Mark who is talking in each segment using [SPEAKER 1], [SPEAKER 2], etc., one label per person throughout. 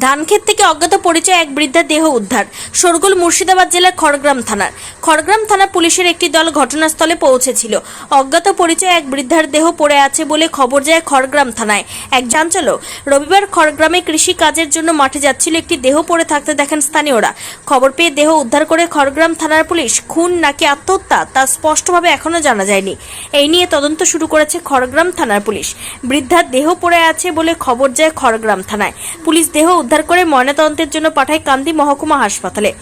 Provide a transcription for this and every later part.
[SPEAKER 1] ধানক্ষেত থেকে অজ্ঞাত পরিচয় এক বৃদ্ধার দেহ উদ্ধার। শোরগোল মুর্শিদাবাদ জেলার খড়গ্রাম থানার। খড়গ্রাম থানা পুলিশের একটি দল ঘটনাস্থলে পৌঁছেছিল। অজ্ঞাত পরিচয় এক বৃদ্ধার দেহ পড়ে আছে বলে খবর যায় খড়গ্রাম থানায়। এক চাঞ্চল্য, রবিবার খড়গ্রামে কৃষি কাজের জন্য মাঠে যাচ্ছিল একটি দেহ পড়ে থাকতে দেখেন স্থানীয়রা। খবর পেয়ে দেহ উদ্ধার করে খড়গ্রাম থানার পুলিশ খুন নাকি আত্মহত্যা তা স্পষ্টভাবে এখনও জানা যায়নি। এই নিয়ে তদন্ত শুরু করেছে খড়গ্রাম থানার পুলিশ। বৃদ্ধার দেহ পড়ে আছে বলে খবর যায় খড়গ্রাম থানায়। পুলিশ দেহ উদ্ধার করে ময়নাতদন্তের জন্য পাঠায় কান্দি মহকুমা হাসপাতালে।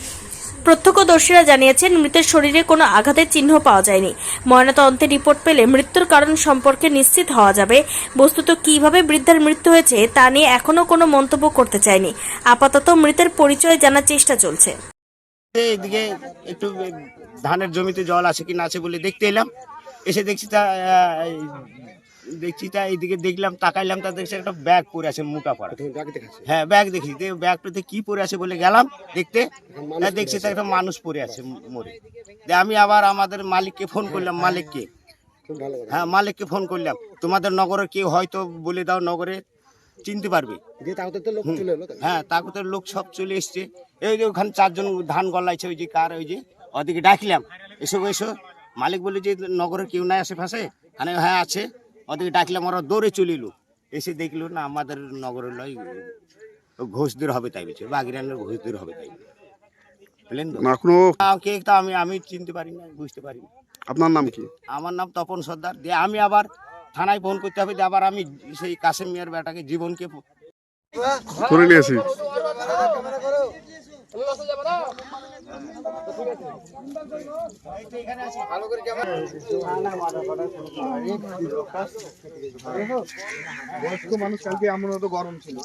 [SPEAKER 1] প্রত্যক্ষদর্শীরা জানিয়েছেন, মৃতের শরীরে কোনো আঘাতের চিহ্ন পাওয়া যায়নি। ময়নাতদন্তের রিপোর্ট পেলে মৃত্যুর কারণ সম্পর্কে নিশ্চিত হওয়া যাবে। বস্তুত কীভাবে বৃদ্ধার মৃত্যু হয়েছে, তা নিয়ে এখনও কোনো মন্তব্য করতে চায়নি। আপাতত মৃতের পরিচয় জানার চেষ্টা চলছে।
[SPEAKER 2] এদিকে একটু ধানের জমিতে জল আছে কি না আছে বলে দেখতে এলাম। এসে দেখছি তা দেখছি তা এইদিকে দেখলাম তাকাইলাম তা দেখছি একটা ব্যাগ পরে আছে মোটা পড়া হ্যাঁ ব্যাগ দেখি ব্যাগটাতে কি পরে আছে বলে গেলাম দেখতে। দেখছি তা একটা মানুষ পরে আছে মরে। দিয়ে আমি আবার আমাদের মালিককে ফোন করলাম মালিককে। হ্যাঁ মালিককে ফোন করলাম। তোমাদের নগরে কেউ হয়তো বলে দাও নগরে চিনতে পারবে। হ্যাঁ তারপরে লোক সব চলে এসছে। এই যে ওখানে চারজন ধান গলাইছে ওই যে কার ওই যে ওদিকে ডাকলাম। এসো এসো। মালিক বলে যে নগরে কেউ নাই আশেপাশে? মানে হ্যাঁ আছে। ওদিকে ডাকলাম ওরা দৌড়ে চলিল। এসে দেখল না আমাদের নগরের লয় ঘোষদের হবে তাই বলছে বাগিরানের ঘোষদের হবে তাই বুঝলেন তো? কে তা আমি আমি চিনতে পারি না বুঝতে পারি না।
[SPEAKER 3] আপনার নাম কি?
[SPEAKER 2] আমার নাম তপন সর্দার। দিয়ে আমি আবার থানায় ফোন করতে হবে আবার আমি সেই কাশেম মিয়ার বেটাকে জীবনকে
[SPEAKER 3] ধরে নিয়েছি।
[SPEAKER 4] বয়স্ক মানুষ কালকে এমন হতো গরম ছিল।